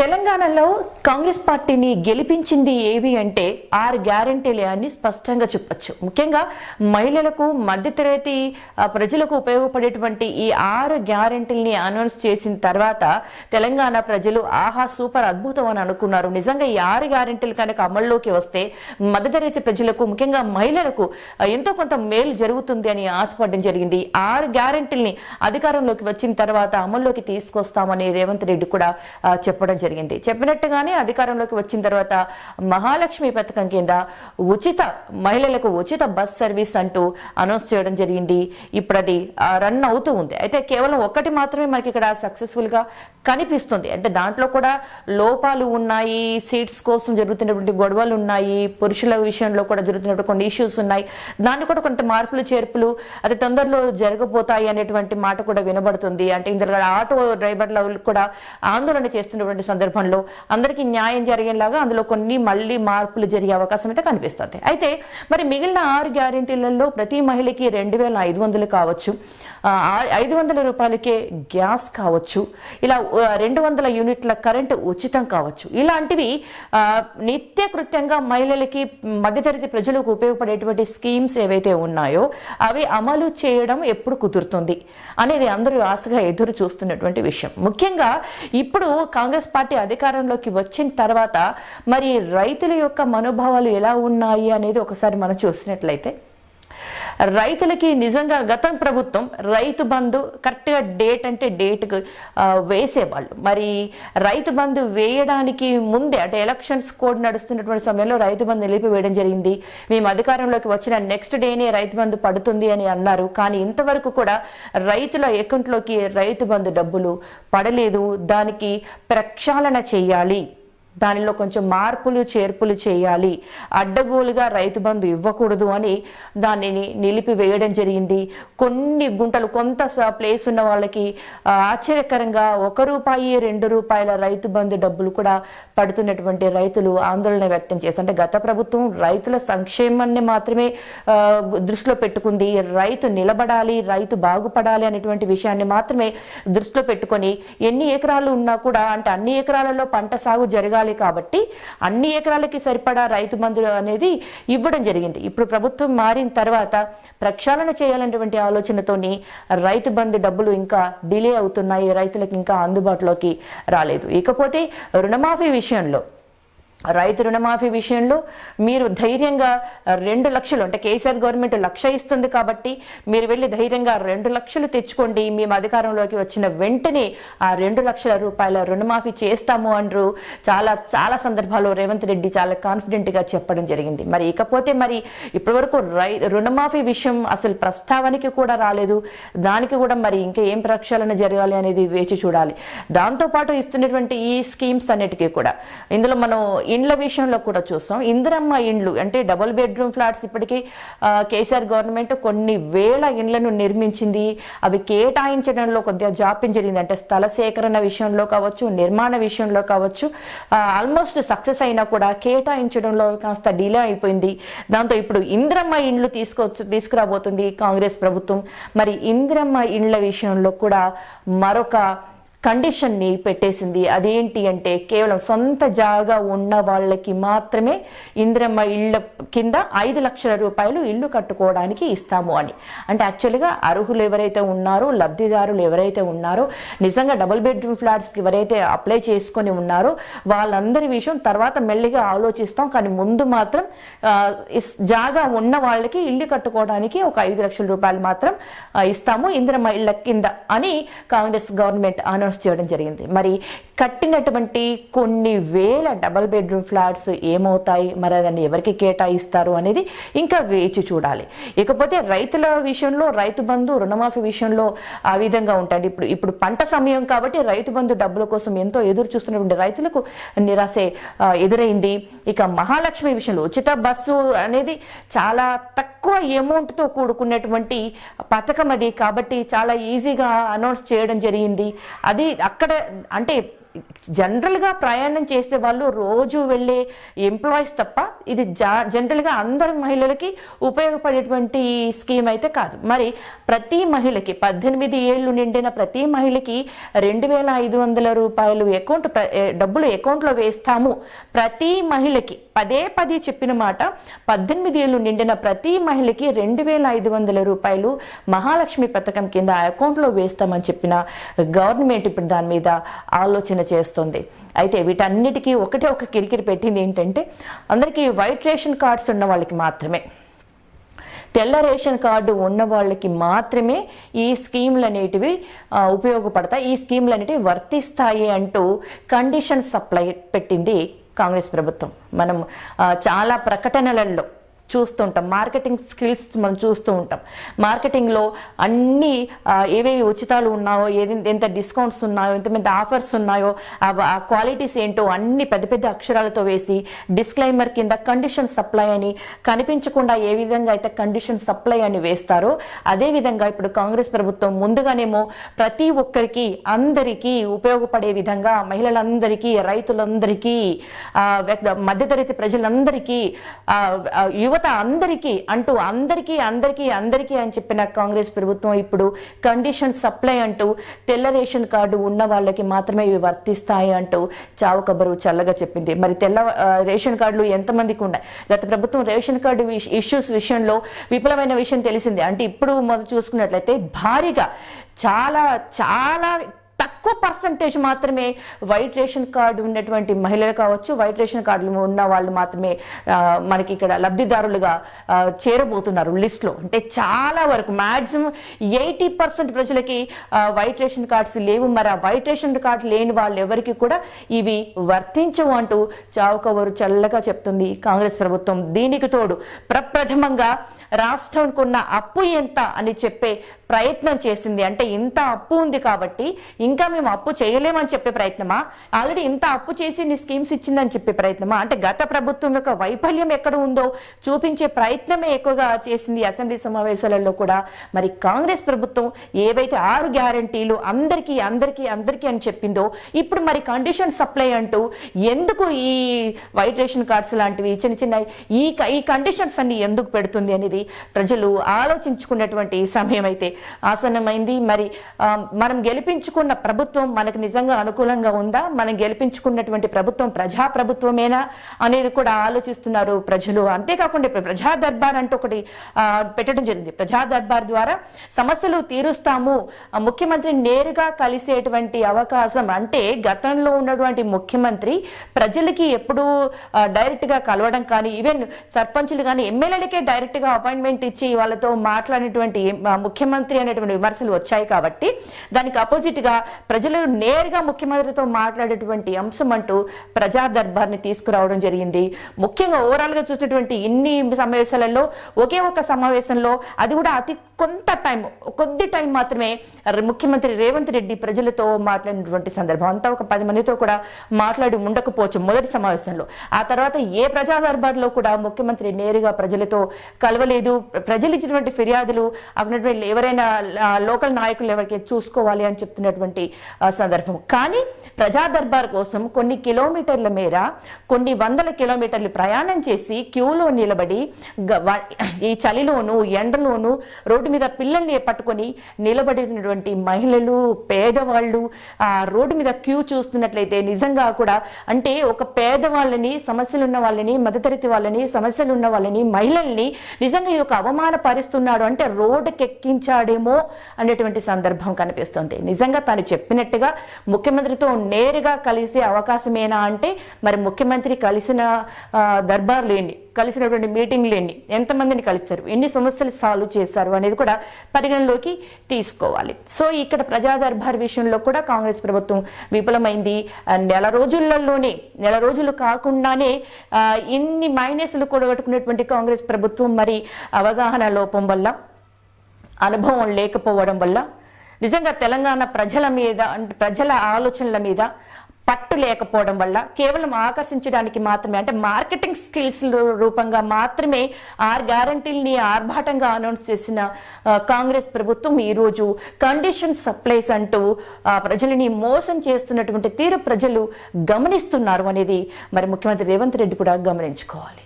తెలంగాణలో కాంగ్రెస్ పార్టీని గెలిపించింది ఏవి అంటే ఆరు గ్యారంటీలే అని స్పష్టంగా చెప్పొచ్చు. ముఖ్యంగా మహిళలకు మధ్యతరగతి ప్రజలకు ఉపయోగపడేటువంటి ఈ ఆరు గ్యారంటీల్ని అనౌన్స్ చేసిన తర్వాత తెలంగాణ ప్రజలు ఆహా సూపర్ అద్భుతం అని అనుకున్నారు. నిజంగా ఈ ఆరు గ్యారంటీలు కనుక అమల్లోకి వస్తే మధ్యతరగతి ప్రజలకు ముఖ్యంగా మహిళలకు ఎంతో కొంత మేలు జరుగుతుంది అని ఆశపడడం జరిగింది. ఆరు గ్యారంటీల్ని అధికారంలోకి వచ్చిన తర్వాత అమల్లోకి తీసుకొస్తామని రేవంత్ రెడ్డి కూడా చెప్పడం చెప్పడం జరిగింది. చెప్పినట్టుగానే అధికారంలోకి వచ్చిన తర్వాత మహాలక్ష్మి పథకం కింద ఉచిత మహిళలకు ఉచిత బస్ సర్వీస్ అంటూ అనౌన్స్ చేయడం జరిగింది. ఇప్పుడు అది రన్ అవుతూ ఉంది. అయితే కేవలం ఒక్కటి మాత్రమే మనకి ఇక్కడ సక్సెస్ఫుల్గా కనిపిస్తుంది. అంటే దాంట్లో కూడా లోపాలు ఉన్నాయి సీట్స్ కోసం జరుగుతున్నటువంటి గొడవలు ఉన్నాయి పురుషుల విషయంలో కూడా జరుగుతున్నటువంటి కొన్ని ఇష్యూస్ ఉన్నాయి. దాన్ని కూడా కొంత మార్పులు చేర్పులు అది తొందరలో జరగబోతాయి అనేటువంటి మాట కూడా వినబడుతుంది. అంటే ఇందులో ఆటో డ్రైవర్ల కూడా ఆందోళన చేస్తున్నటువంటి సందర్భంలో అందరికీ న్యాయం జరిగేలాగా అందులో కొన్ని మళ్ళీ మార్పులు జరిగే అవకాశం అయితే కనిపిస్తుంది. అయితే మరి మిగిలిన ఆరు గ్యారెంటీలలో ప్రతి మహిళకి రెండు వేల ఐదు వందలు కావచ్చు. ఐదు వందల రూపాయలకే గ్యాస్ కావచ్చు. ఇలా రెండు వందల యూనిట్ల కరెంటు ఉచితం కావచ్చు. ఇలాంటివి నిత్య నిత్యకృత్యంగా మహిళలకి మధ్యతరగతి ప్రజలకు ఉపయోగపడేటువంటి స్కీమ్స్ ఏవైతే ఉన్నాయో అవి అమలు చేయడం ఎప్పుడు కుదురుతుంది అనేది అందరూ ఆశగా ఎదురు చూస్తున్నటువంటి విషయం. ముఖ్యంగా ఇప్పుడు కాంగ్రెస్ పార్టీ అధికారంలోకి వచ్చిన తర్వాత మరి రైతుల యొక్క మనోభావాలు ఎలా ఉన్నాయి అనేది ఒకసారి మనం చూసినట్లయితే రైతులకి నిజంగా గతం ప్రభుత్వం రైతు బంధు కరెక్ట్గా డేట్ అంటే డేట్కి వేసేవాళ్ళు. మరి రైతు బంధు వేయడానికి ముందే అంటే ఎలక్షన్స్ కోడ్ నడుస్తున్నటువంటి సమయంలో రైతు బంధు నిలిపివేయడం జరిగింది. మేము అధికారంలోకి వచ్చిన నెక్స్ట్ డేనే రైతు బంధు పడుతుంది అని అన్నారు. కానీ ఇంతవరకు కూడా రైతుల అకౌంట్లోకి రైతు బంధు డబ్బులు పడలేదు. దానికి ప్రక్షాళన చేయాలి. దానిలో కొంచెం మార్పులు చేర్పులు చేయాలి. అడ్డగోలుగా రైతు బంధు ఇవ్వకూడదు అని దానిని నిలిపివేయడం జరిగింది. కొన్ని గుంటలు కొంత స- ప్లేస్ ఉన్న వాళ్ళకి ఆశ్చర్యకరంగా ఒక రూపాయి రెండు రూపాయల రైతు బంధు డబ్బులు కూడా పడుతున్నటువంటి రైతులు ఆందోళన వ్యక్తం చేశారు. అంటే గత ప్రభుత్వం రైతుల సంక్షేమాన్ని మాత్రమే దృష్టిలో పెట్టుకుంది. రైతు నిలబడాలి రైతు బాగుపడాలి అనేటువంటి విషయాన్ని మాత్రమే దృష్టిలో పెట్టుకొని ఎన్ని ఎకరాలు ఉన్నా కూడా అంటే అన్ని ఎకరాలలో పంట సాగు జరగాలి కాబట్టి అన్ని ఎకరాలకి సరిపడా రైతు మందులు అనేది ఇవ్వడం జరిగింది. ఇప్పుడు ప్రభుత్వం మారిన తర్వాత ప్రక్షాళన చేయాలనేటువంటి ఆలోచనతోని రైతు బంధు డబ్బులు ఇంకా డిలే అవుతున్నాయి రైతులకు ఇంకా అందుబాటులోకి రాలేదు. ఇకపోతే రుణమాఫీ విషయంలో రైతు రుణమాఫీ విషయంలో మీరు ధైర్యంగా రెండు లక్షలు అంటే కేసీఆర్ గవర్నమెంట్ లక్ష ఇస్తుంది కాబట్టి మీరు వెళ్ళి ధైర్యంగా రెండు లక్షలు తెచ్చుకోండి. మేము అధికారంలోకి వచ్చిన వెంటనే ఆ రెండు లక్షల రూపాయల రుణమాఫీ చేస్తాము అంటారు చాలా చాలా సందర్భాల్లో రేవంత్ రెడ్డి చాలా కాన్ఫిడెంట్గా చెప్పడం జరిగింది. మరి ఇకపోతే మరి ఇప్పటివరకు రై రుణమాఫీ విషయం అసలు ప్రస్తావనకి కూడా రాలేదు. దానికి కూడా మరి ఇంకా ఏం ప్రక్షాళన జరగాలి అనేది వేచి చూడాలి. దాంతోపాటు ఇస్తున్నటువంటి ఈ స్కీమ్స్ అన్నిటికీ కూడా. ఇందులో మనం ఇండ్ల విషయంలో కూడా చూస్తాం. ఇందిరమ్మ ఇండ్లు అంటే డబుల్ బెడ్రూమ్ ఫ్లాట్స్ ఇప్పటికీ కేసీఆర్ గవర్నమెంట్ కొన్ని వేల ఇండ్లను నిర్మించింది. అవి కేటాయించడంలో కొద్దిగా జాప్యం జరిగింది. అంటే స్థల సేకరణ విషయంలో కావచ్చు నిర్మాణ విషయంలో కావచ్చు ఆల్మోస్ట్ సక్సెస్ అయినా కూడా కేటాయించడంలో కాస్త డిలే అయిపోయింది. దాంతో ఇప్పుడు ఇందిరమ్మ ఇండ్లు తీసుకొచ్చు తీసుకురాబోతుంది కాంగ్రెస్ ప్రభుత్వం. మరి ఇందిరమ్మ ఇండ్ల విషయంలో కూడా మరొక కండిషన్ని పెట్టేసింది. అదేంటి అంటే కేవలం సొంత జాగా ఉన్న వాళ్ళకి మాత్రమే ఇందిరమ్మ ఇళ్ళ కింద ఐదు లక్షల రూపాయలు ఇల్లు కట్టుకోవడానికి ఇస్తాము అని. అంటే యాక్చువల్గా అర్హులు ఎవరైతే ఉన్నారో లబ్ధిదారులు ఎవరైతే ఉన్నారో నిజంగా డబుల్ బెడ్రూమ్ ఫ్లాట్స్కి ఎవరైతే అప్లై చేసుకొని ఉన్నారో వాళ్ళందరి విషయం తర్వాత మెల్లిగా ఆలోచిస్తాం. కానీ ముందు మాత్రం ఇస్- జాగా ఉన్న వాళ్ళకి ఇల్లు కట్టుకోవడానికి ఒక ఐదు లక్షల రూపాయలు మాత్రం ఇస్తాము. ఇందిరమ్మ ఇళ్ళ కింద అని కాంగ్రెస్ గవర్నమెంట్ అనౌన్స్ చేయడం జరిగింది. మరి కట్టినటువంటి కొన్ని వేల డబల్ బెడ్రూమ్ ఫ్లాట్స్ ఏమవుతాయి? మరి దాన్ని ఎవరికి కేటాయిస్తారు అనేది ఇంకా వేచి చూడాలి. ఇకపోతే రైతుల విషయంలో రైతు బంధు రుణమాఫీ విషయంలో ఆ విధంగా ఉంటాడు ఇప్పుడు ఇప్పుడు పంట సమయం కాబట్టి రైతు బంధు డబ్బుల కోసం ఎంతో ఎదురు చూస్తున్నటువంటి రైతులకు నిరాశే ఎదురైంది. ఇక మహాలక్ష్మి విషయంలో ఉచిత బస్సు అనేది చాలా తక్కువ అమౌంట్తో కూడుకున్నటువంటి పథకం అది కాబట్టి చాలా ఈజీగా అనౌన్స్ చేయడం జరిగింది. అది అక్కడ అంటే జనరల్గా ప్రయాణం చేసే వాళ్ళు రోజు వెళ్ళే ఎంప్లాయీస్ తప్ప ఇది జా జనరల్గా అందరి మహిళలకి ఉపయోగపడేటువంటి స్కీమ్ అయితే కాదు. మరి ప్రతి మహిళకి పద్దెనిమిది ఏళ్ళు నిండిన ప్రతి మహిళకి రెండు వేల ఐదు వందల రూపాయలు అకౌంట్ డబ్బులు అకౌంట్లో వేస్తాము. ప్రతి మహిళకి పదే పదే చెప్పిన మాట పద్దెనిమిది ఏళ్ళు నిండిన ప్రతి మహిళకి రెండు వేల ఐదు వందల రూపాయలు మహాలక్ష్మి పథకం కింద ఆ అకౌంట్లో వేస్తామని చెప్పిన గవర్నమెంట్ ఇప్పుడు దాని మీద ఆలోచన చేస్తుంది. అయితే వీటన్నిటికీ ఒకటే ఒక కిరికిరి పెట్టింది ఏంటంటే అందరికీ వైట్ రేషన్ కార్డ్స్ ఉన్న వాళ్ళకి మాత్రమే. తెల్ల రేషన్ కార్డు ఉన్న వాళ్ళకి మాత్రమే ఈ స్కీమ్లు అనేటివి ఉపయోగపడతాయి. ఈ స్కీమ్లు అనేటివి వర్తిస్తాయి అంటూ కండిషన్ సప్లై పెట్టింది కాంగ్రెస్ ప్రభుత్వం. మనం చాలా ప్రకటనలలో చూస్తుంటాం. మార్కెటింగ్ స్కిల్స్ మనం చూస్తూ ఉంటాం. మార్కెటింగ్లో అన్ని ఏవేవి ఉచితాలు ఉన్నాయో ఏది ఎంత డిస్కౌంట్స్ ఉన్నాయో ఎంతమంది ఆఫర్స్ ఉన్నాయో ఆ క్వాలిటీస్ ఏంటో అన్ని పెద్ద పెద్ద అక్షరాలతో వేసి డిస్క్లైమర్ కింద కండిషన్ సప్లై అని కనిపించకుండా ఏ విధంగా అయితే కండిషన్ సప్లై అని వేస్తారో అదే విధంగా ఇప్పుడు కాంగ్రెస్ ప్రభుత్వం ముందుగానేమో ప్రతి ఒక్కరికి అందరికీ ఉపయోగపడే విధంగా మహిళలందరికీ రైతులందరికీ మధ్యతరగతి ప్రజలందరికీ యువ యువత అందరికీ అంటూ అందరికీ అందరికీ అందరికీ అని చెప్పిన కాంగ్రెస్ ప్రభుత్వం ఇప్పుడు కండిషన్ సప్లై అంటూ తెల్ల రేషన్ కార్డు ఉన్న వాళ్ళకి మాత్రమే ఇవి వర్తిస్తాయి అంటూ చావు కబరు చల్లగా చెప్పింది. మరి తెల్ల రేషన్ కార్డులు ఎంతమందికి ఉన్నాయి? గత ప్రభుత్వం రేషన్ కార్డు ఇష్యూస్ విషయంలో విఫలమైన విషయం తెలిసిందే. అంటే ఇప్పుడు మొదలు చూసుకున్నట్లయితే భారీగా చాలా చాలా తక్కువ పర్సంటేజ్ మాత్రమే వైట్ రేషన్ కార్డు ఉన్నటువంటి మహిళలు కావచ్చు వైట్ రేషన్ కార్డులు ఉన్న వాళ్ళు మాత్రమే మనకి ఇక్కడ లబ్ధిదారులుగా చేరబోతున్నారు లిస్ట్లో అంటే చాలా వరకు మ్యాక్సిమం ఎయిటీ పర్సెంట్ ప్రజలకి వైట్ రేషన్ కార్డ్స్ లేవు. మరి ఆ వైట్ రేషన్ కార్డు లేని వాళ్ళు ఎవరికి కూడా ఇవి వర్తించవు అంటూ చావుకవరు చల్లగా చెప్తుంది కాంగ్రెస్ ప్రభుత్వం. దీనికి తోడు ప్రప్రథమంగా రాష్ట్రంకున్న ఉన్న అప్పు ఎంత అని చెప్పే ప్రయత్నం చేసింది. అంటే ఇంత అప్పు ఉంది కాబట్టి ఇంకా మేము అప్పు చేయలేమని చెప్పే ప్రయత్నమా? ఆల్రెడీ ఇంత అప్పు చేసి నీ స్కీమ్స్ ఇచ్చిందని చెప్పే ప్రయత్నమా? అంటే గత ప్రభుత్వం యొక్క వైఫల్యం ఎక్కడ ఉందో చూపించే ప్రయత్నమే ఎక్కువగా చేసింది అసెంబ్లీ సమావేశాలలో కూడా. మరి కాంగ్రెస్ ప్రభుత్వం ఏవైతే ఆరు గ్యారంటీలు అందరికీ అందరికీ అందరికీ అని చెప్పిందో ఇప్పుడు మరి కండిషన్ సప్లై అంటూ ఎందుకు ఈ వైట్ రేషన్ కార్డ్స్ లాంటివి చిన్న చిన్న ఈ ఈ కండిషన్స్ అన్ని ఎందుకు పెడుతుంది అనేది ప్రజలు ఆలోచించుకున్నటువంటి సమయం అయితే ఆసన్నమైంది. మరి మనం గెలిపించుకున్న ప్రభుత్వం మనకు నిజంగా అనుకూలంగా ఉందా? మనం గెలిపించుకున్నటువంటి ప్రభుత్వం ప్రజా ప్రభుత్వమేనా అనేది కూడా ఆలోచిస్తున్నారు ప్రజలు. అంతేకాకుండా ఇప్పుడు ప్రజా దర్బార్ అంటూ ఒకటి పెట్టడం జరిగింది. ప్రజా దర్బార్ ద్వారా సమస్యలు తీరుస్తాము. ముఖ్యమంత్రి నేరుగా కలిసేటువంటి అవకాశం అంటే గతంలో ఉన్నటువంటి ముఖ్యమంత్రి ప్రజలకి ఎప్పుడూ డైరెక్ట్గా డైరెక్ట్గా కలవడం కానీ ఈవెన్ సర్పంచులు కానీ ఎమ్మెల్యేలకే డైరెక్ట్గా అపాయింట్మెంట్ ఇచ్చి వాళ్ళతో మాట్లాడినటువంటి ముఖ్యమంత్రి అనేటువంటి విమర్శలు వచ్చాయి కాబట్టి దానికి అపోజిట్గా ప్రజలు నేరుగా ముఖ్యమంత్రితో మాట్లాడేటువంటి అంశం అంటూ ప్రజా దర్బార్ని తీసుకురావడం జరిగింది. ముఖ్యంగా ఓవరాల్గా చూసినటువంటి ఇన్ని సమావేశాలలో ఒకే ఒక సమావేశంలో అది కూడా అతి కొంత టైం కొద్ది టైం మాత్రమే ముఖ్యమంత్రి రేవంత్ రెడ్డి ప్రజలతో మాట్లాడినటువంటి సందర్భం. అంతా ఒక పది మందితో కూడా మాట్లాడి ఉండకపోవచ్చు మొదటి సమావేశంలో. ఆ తర్వాత ఏ ప్రజా దర్బార్లో కూడా ముఖ్యమంత్రి నేరుగా ప్రజలతో కలవలేదు. ప్రజలు ఇచ్చినటువంటి ఫిర్యాదులు అక్కడ ఎవరైనా లోకల్ నాయకులు ఎవరికి చూసుకోవాలి అని చెప్తున్నటువంటి సందర్భం. కానీ ప్రజా దర్బార్ కోసం కొన్ని కిలోమీటర్ల మేర కొన్ని వందల కిలోమీటర్లు ప్రయాణం చేసి క్యూలో నిలబడి ఈ చలిలోను ఎండలోను రోడ్డు మీద పిల్లల్ని పట్టుకొని నిలబడినటువంటి మహిళలు పేదవాళ్ళు ఆ రోడ్డు మీద క్యూ చూస్తున్నట్లయితే నిజంగా కూడా అంటే ఒక పేదవాళ్ళని సమస్యలు ఉన్న వాళ్ళని మధ్యతరగతి వాళ్ళని సమస్యలు ఉన్న వాళ్ళని మహిళల్ని నిజంగా ఈ యొక్క అవమానపరుస్తున్నాడు అంటే రోడ్డుకెక్కించాడేమో అనేటువంటి సందర్భం కనిపిస్తుంది. నిజంగా తను చెప్పినట్టుగా ముఖ్యమంత్రితో నేరుగా కలిసే అవకాశమేనా అంటే మరి ముఖ్యమంత్రి కలిసిన ఆ, దర్బార్ లేని కలిసినటువంటి మీటింగ్ లేని ఎంతమందిని కలిస్తారు? ఎన్ని సమస్యలు సాల్వ్ చేశారు అనేది కూడా పరిగణలోకి తీసుకోవాలి. సో ఇక్కడ ప్రజా దర్బార్ విషయంలో కూడా కాంగ్రెస్ ప్రభుత్వం విఫలమైంది. నెల రోజులలోనే నెల రోజులు కాకుండానే ఇన్ని మైనస్లు కూడగట్టుకునేటువంటి కాంగ్రెస్ ప్రభుత్వం మరి అవగాహన లోపం వల్ల అనుభవం లేకపోవడం వల్ల నిజంగా తెలంగాణ ప్రజల మీద అంటే ప్రజల ఆలోచనల మీద పట్టు లేకపోవడం వల్ల కేవలం ఆకర్షించడానికి మాత్రమే అంటే మార్కెటింగ్ స్కిల్స్ రూపంగా మాత్రమే ఆర్ గ్యారంటీల్ని ఆర్భాటంగా అనౌన్స్ చేసిన కాంగ్రెస్ ప్రభుత్వం ఈ రోజు కండిషన్ సప్లైస్ అంటూ ప్రజలని మోసం చేస్తున్నటువంటి తీరు ప్రజలు గమనిస్తున్నారు అనేది మరి ముఖ్యమంత్రి రేవంత్ రెడ్డి కూడా గమనించుకోవాలి.